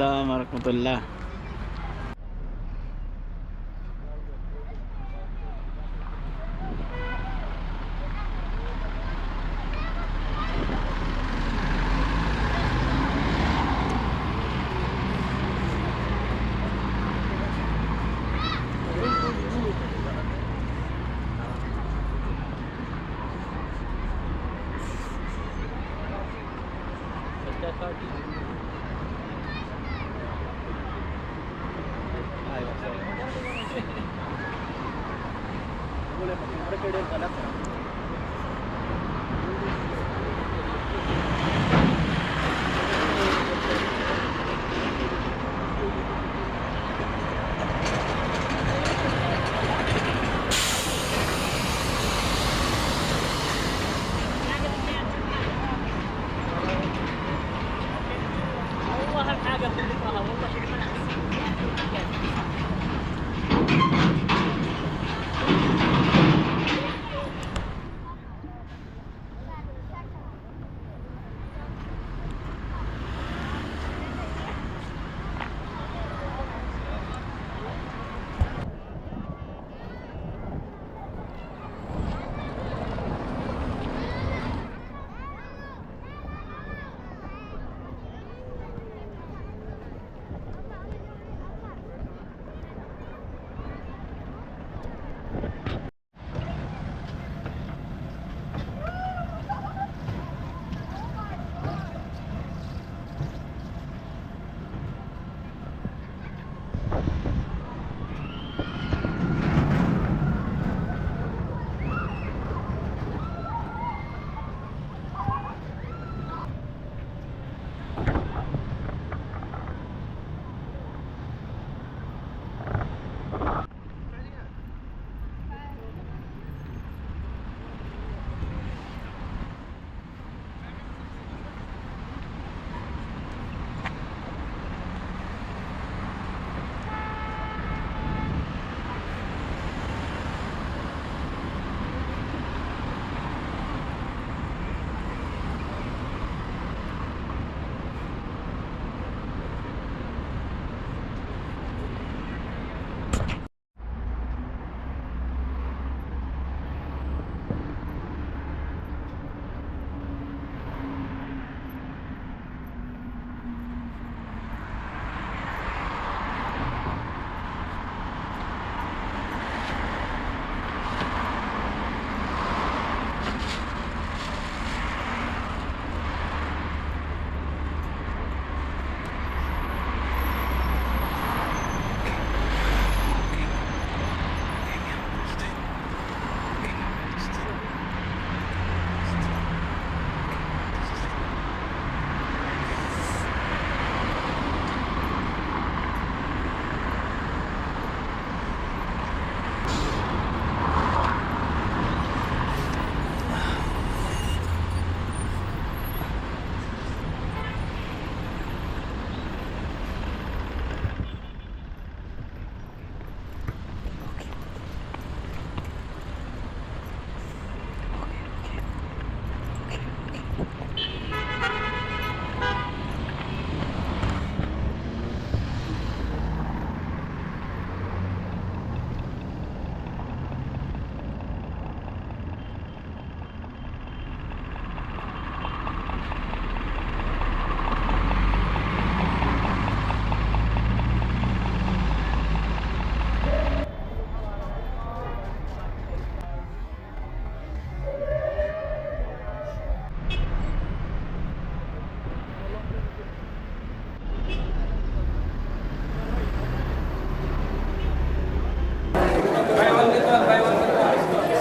السلام ورحمة الله.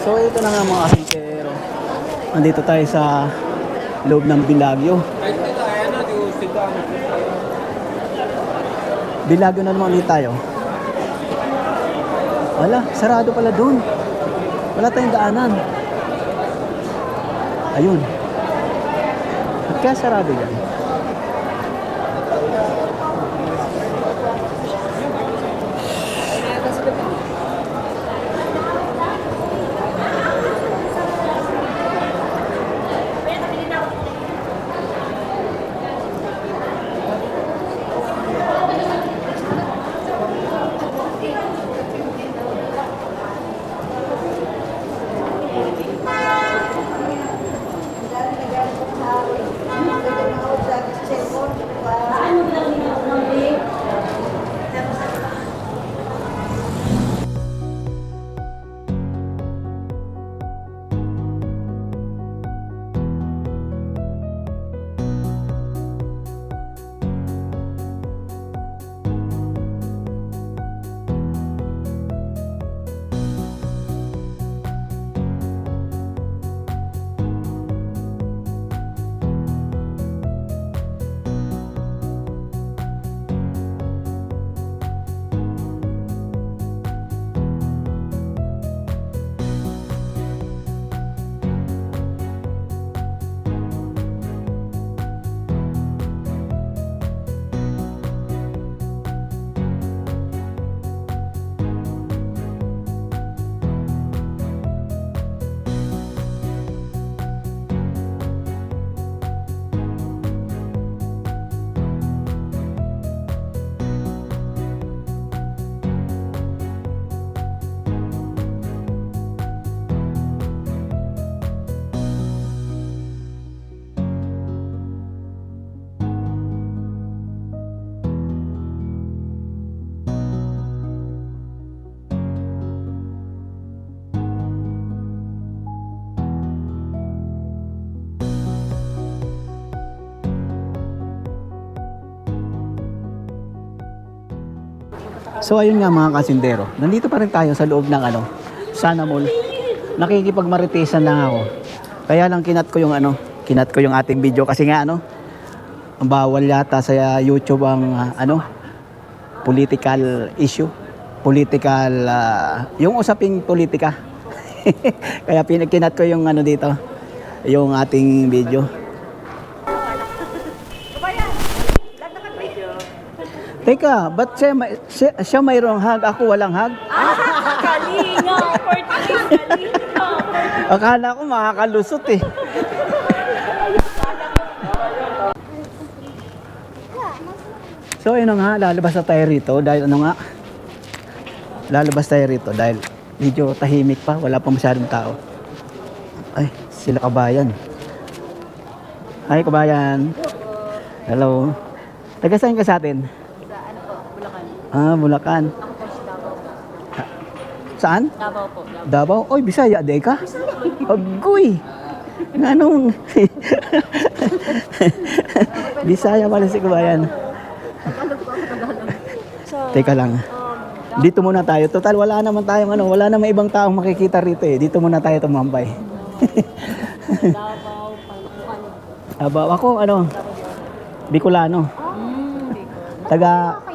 So ito na nga mga asikero. Nandito tayo sa loob ng Bilagyo. Bilagyo na naman ulit tayo. Wala, sarado pala doon. Wala tayong daanan. Ayun. At kaya sarado yan? So ayun nga mga kasindero, nandito pa rin tayo sa loob ng ano, Sana Mall. Nakikipagmaritesan lang ako. Kaya lang kinat ko yung ano, kinat ko yung ating video kasi nga ano, bawal yata sa YouTube ang ah, ano, political issue, political, ah, yung usaping politika. Kaya pinakinat ko yung ano dito, yung ating video. Teka, ba't siya, may, siya, siya mayroong hag, ako walang hag? Kalinga, 48, kalinga. Akala ko makakalusot eh. So na nga, lalabas na tayo rito dahil ano nga, lalabas tayo rito dahil medyo tahimik pa, wala pa masyadong tao. Ay, sila kabayan. Ay, kabayan. Hello. Taga saan ka sa atin? Sa ano po, Bulacan. Ah, Bulacan. Saan? Davao po. Davao. Oy, Bisaya, de ka? Agoy! Anong... Bisaya pala si. So, Teka lang. Dito muna tayo. Total, wala naman tayong ano, wala naman ibang taong makikita rito eh. Dito muna tayo tumambay. Davao. Aba, ako ano, Bicolano. Hmm. Taga.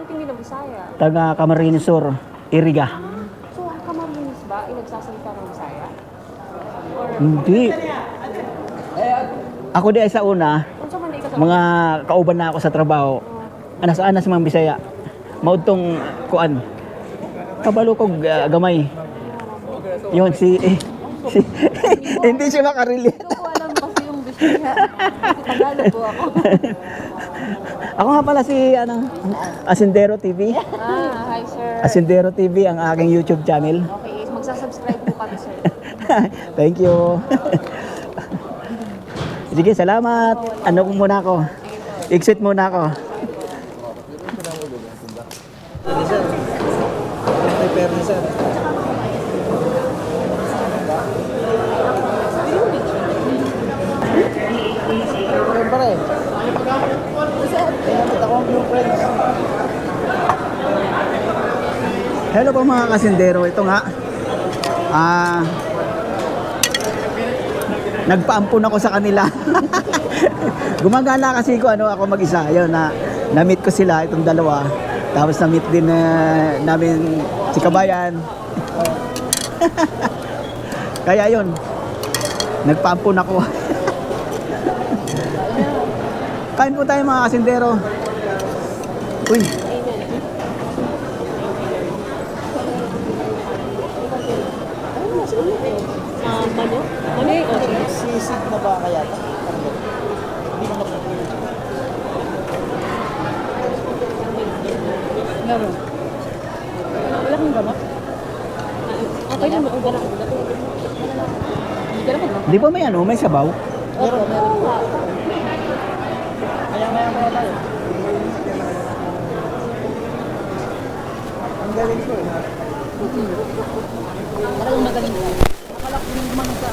Taga Camarines Sur, Iriga. So, ang Camarines ba, ay nagsasalita ng Bisaya? Or, Hindi. Ako di ay sa una, sa mga kauban na ako sa trabaho. Anas anas mga Bisaya. Maudtong kuan. Kabalo ko ah, gamay. Yun si eh, si hindi siya makarelate. Hindi ko alam kasi yung Bisaya. Tagalog po ako. Ako nga pala si ano Asindero TV. ah, hi sir. Asindero TV ang aking YouTube channel. Okay, magsasubscribe po kami sir. Thank you. Sige, salamat. Ano ko muna ako? Exit muna ako. Hello po mga kasindero. Ito nga. Ah, nagpaampun ako sa kanila. Gumagala kasi ko ano ako mag-isa. Na na-meet ko sila itong dalawa. Tapos na-meet din na namin si Kabayan. Kaya yun. Nagpaampun ako. Kain po tayo mga kasindero. Uy, Ah, mano? Mano yung audio? sisig na ba kaya? Meron. Wala kang gamot? Okay lang, ba? Di ba may ano, may sabaw? Meron, meron. Kaya maya maya tayo. Ang galing ko eh. Parang magaling ka. Akala ko yung mga sa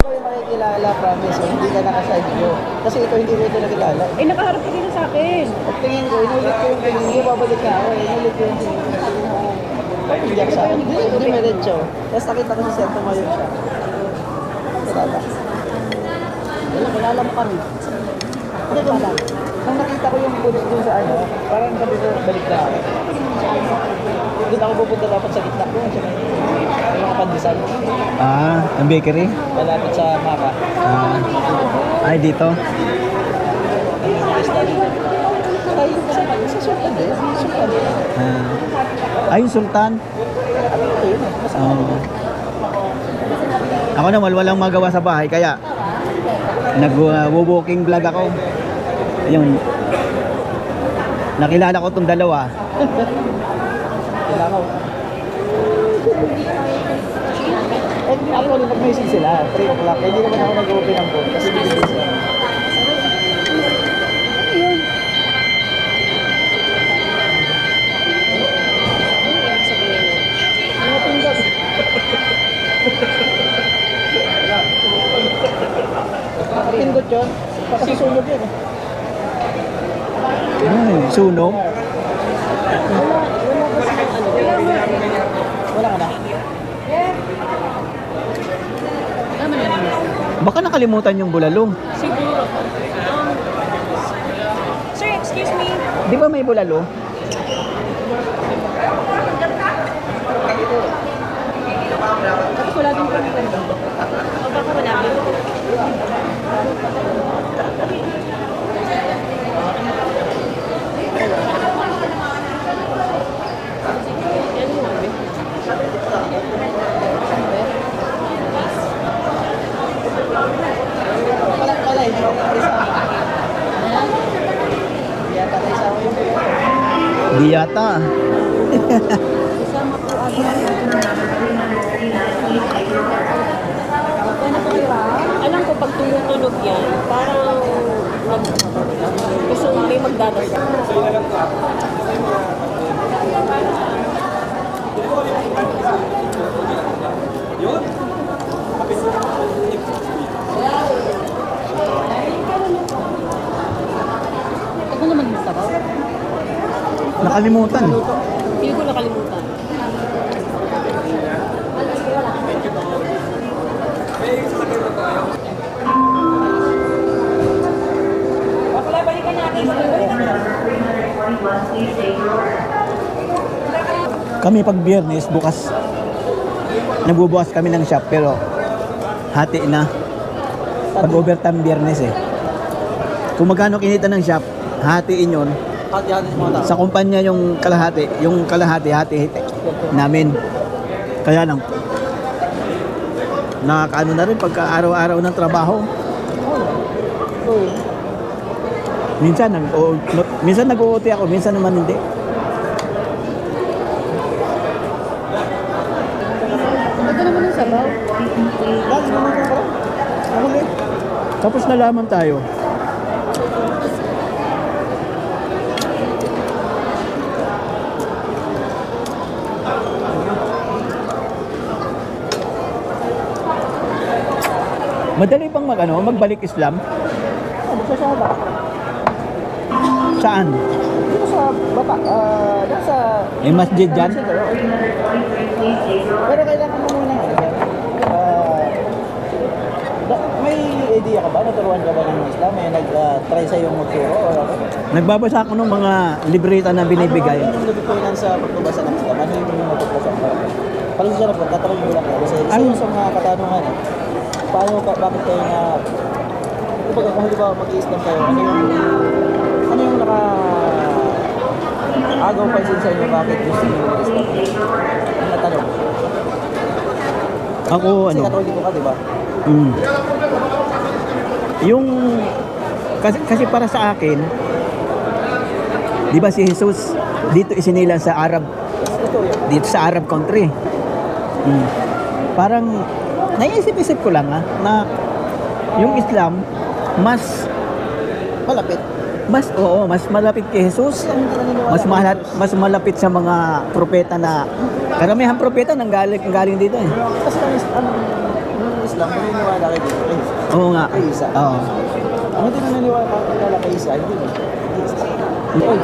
ko makikilala, promise. eh. Hindi ka nakaside ko. Kasi ito hindi ko ito nakilala. Eh, nakaharap ka din sa akin. Pag tingin ko, inulit ko yung tingin ko, babalik ka ako. eh. Inulit ko yung tingin ko. Hindi ako sa akin. Hindi, hindi meretso. Tapos nakita ko sa sento mayon siya. Kilala. Wala, kilala mo kami. Hindi, kung, kung nakita ko yung post dun sa ano, parang sabi ko, balik na ako. Doon ako pupunta dapat sa gitna ko. Sa may may mga pandesal. Ah, ang bakery? Malapit sa Maka. Ah, ay, dito. Ang mga na. Ay, sa, sa Sultan eh. Sultan. Ah, ay, yung Sultan. Ito yun eh. Mas Oh. Ako naman, walang magawa sa bahay, kaya nag-walking vlog ako. Ayun. Nakilala ko tong dalawa. kailangan. Eh, actually, nag-message sila. 3 o'clock. Eh, Hindi naman ako nag-open ng phone. Kasi hindi sila. Pindot yun. Kasi sunog yun eh. Ay, sunog. Baka nakalimutan yung bulalo. Siguro. Um, sir, excuse me. Di ba may bulalo? Tapos wala din kami baka wala din. Yan yung sabi. Wala pala, hindi ako isa. Yata na isa ko Di yata. Alam ko pag tumutunog yan, parang gusto may magdadasal. Ako naman yung sabaw. Nakalimutan. Hindi ko nakalimutan. Kami pag biyernes, bukas, nagbubukas kami ng shop pero hati na. Pag overtime biyernes eh. Kung magkano kinita ng shop, hatiin yun. Hati-hati sa mga tao. Sa kumpanya yung kalahati, yung kalahati, hati namin. Kaya lang, nakakaano na rin pagka araw-araw ng trabaho. Minsan nag o, no- minsan nag-OT ako, minsan naman hindi. Ito naman yung sabaw. Tapos nalaman tayo. Madali bang mag ano, magbalik Islam? Ano sa Saba? Saan? Dito sa bata. Ah, dito sa... May masjid dyan? Pero kailangan mo muna. Ah, da- may idea ka ba? Naturuan ka ba ng Islam? May nag-try sa yung magturo? O ano? Nagbabasa ako ng mga libreta na binibigay. Ano yung natutunan sa pagbabasa ng Islam? Ano yung natutunan na po, tatanong mo lang ako. Kasi isa Ano? yun sa mga katanungan eh. Paano ka, bakit kayo na... Kapag kung halimbawa mag-i-Islam kayo, ano yung... Ano yung naka... Agaw pa sa inyo bakit gusto nyo mag-Islam? Natanong. Ako Kasi ano, katoliko ka, di ba? mm, yung kasi, kasi para sa akin, 'di ba si Jesus dito isinilang sa Arab dito sa Arab country. Mm. Parang naisip-isip ko lang ah, na yung Islam mas Malapit. mas oo, mas malapit kay Jesus. Mas malat, mas malapit sa mga propeta na karamihan propeta nang galing, galing dito eh. Kasi ang Islam, naniniwala kay Jesus. Oo nga. Kay Isa. Oo. Ang hindi naniniwala kay Isa, hindi. Oy,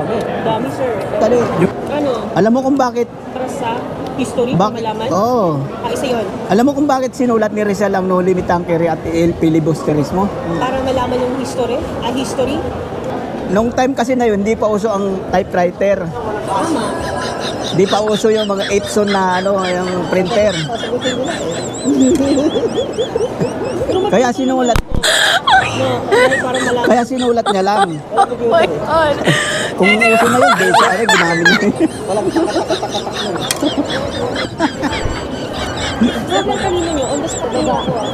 wala. Dami. Dami, sir. Yung- Ano? alam mo kung bakit Para sa history, bak malaman? Oo. Ah, isa yun. Alam mo kung bakit sinulat ni Rizal ang no limit angkeri at el filibusterismo? Para malaman yung history. Ah, history? Nung time kasi na yun, hindi pa uso ang typewriter. Tama. Hindi pa uso yung mga Epson na ano, yung printer. Eh. Kaya sinulat, No, ay, para malaman. Kaya sinulat niya lang. Wala computer eh. Kung uso na yun, desa ay ginamit niya. Walang takatak-takatak nun. Problem kanina nyo, on the spot na ako ah.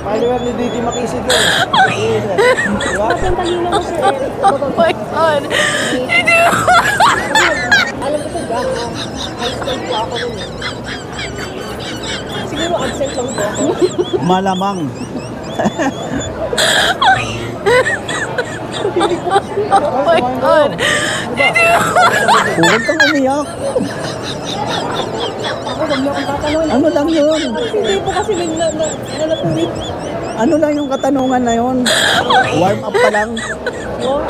Follower ni Didi Makisig yun. Yes, eh. Di ba? Problem kanina mo, Sir Eric. Oh my God! Alam ko sa gama. High school po ako nun eh. Siguro absent lang po ako. Malamang. Oh my God! Huwag kang umiyak. Ako niyo akong tatanungin. Ano lang yun? Hindi po kasi may na, na, na, natuloy. Ano lang yung katanungan na yun? Warm up pa lang. No?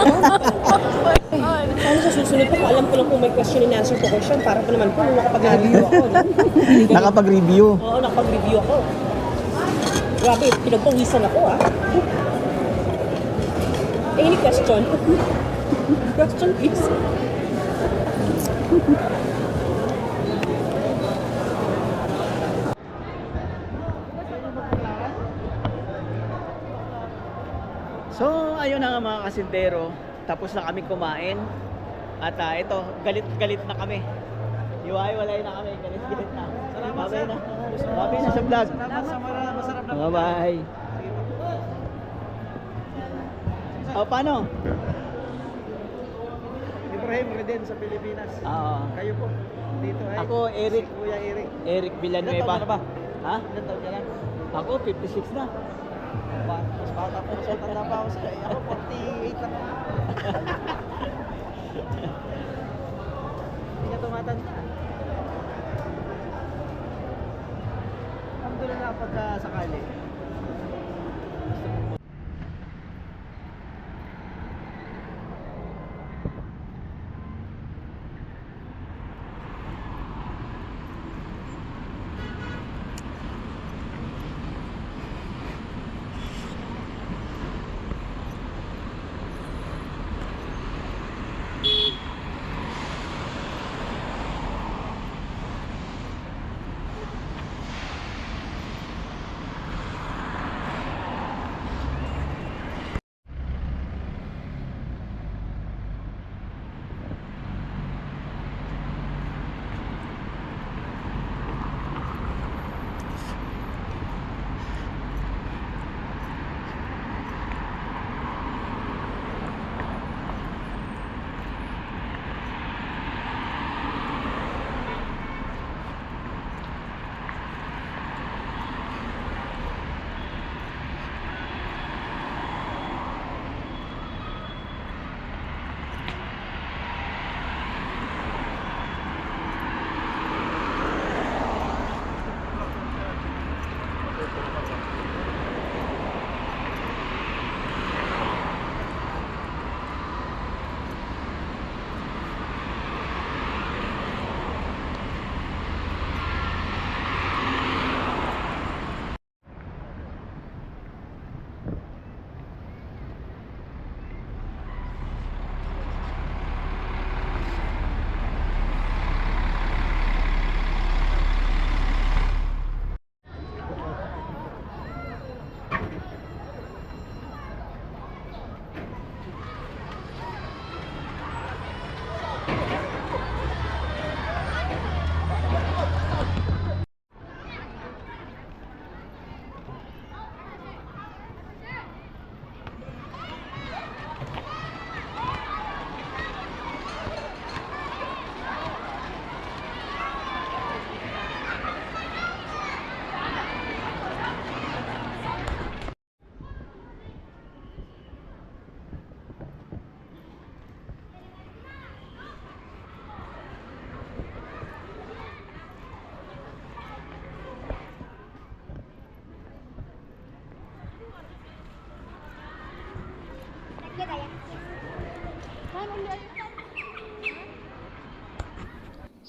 Ano sa susunod po, kung alam ko lang kung may question and answer po question, para po naman po, nakapag-review ako. Nakapag-review. Oo, nakapag-review ako. Grabe, pinagpawisan ako ah. Any question? question please. So, ayun na nga mga kasindero. Tapos na kami kumain. At ah, ito, galit-galit na kami. Iwaiwalay na kami. Galit-galit na. Babay na. Babay na sa vlog. Masarap na. Bye-bye. O, paano? Ibrahim Reden sa Pilipinas. Oo. Kayo po. Dito ay. Ako, Eric. Si Kuya Eric. Eric Villanueva. Ilan taon ka na ba? Ha? Ilan taon ka na? Ako, 56 na. Ba, mas bata po. Mas matanda pa ako sa Ako, 48 lang. Hindi ka tumatanda. Alhamdulillah pagka sakali.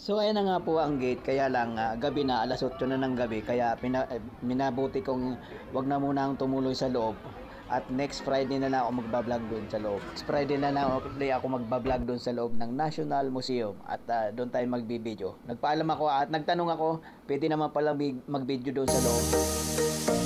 So ayan na nga po ang gate kaya lang ah, gabi na alas 8 na ng gabi kaya pina, eh, minabuti kong wag na muna ang tumuloy sa loob at next Friday na lang ako magbablog doon sa loob. Next Friday na lang ako, ako magbablog doon sa loob ng National Museum at ah, doon tayo magbibideo. Nagpaalam ako at nagtanong ako, pwede naman pala mag- mag-video doon sa loob.